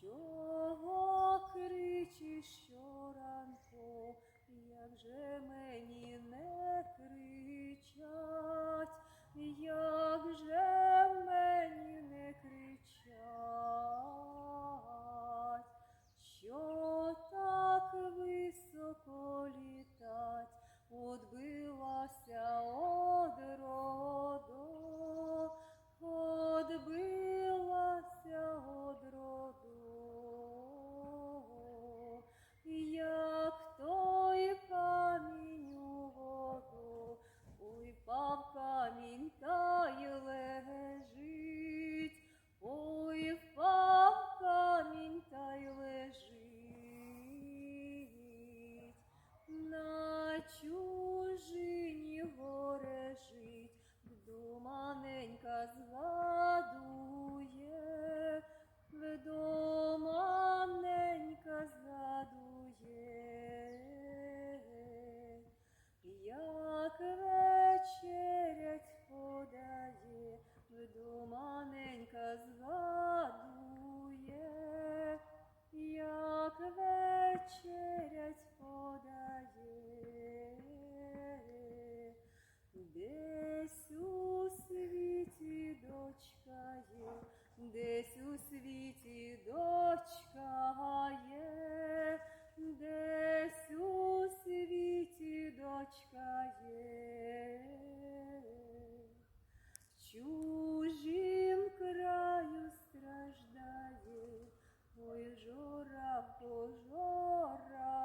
чого кричиш щоранку, як же мені є, десь у світі дочка є, десь у світі дочка є, в чужім краю страждає, ой журавко, журавко.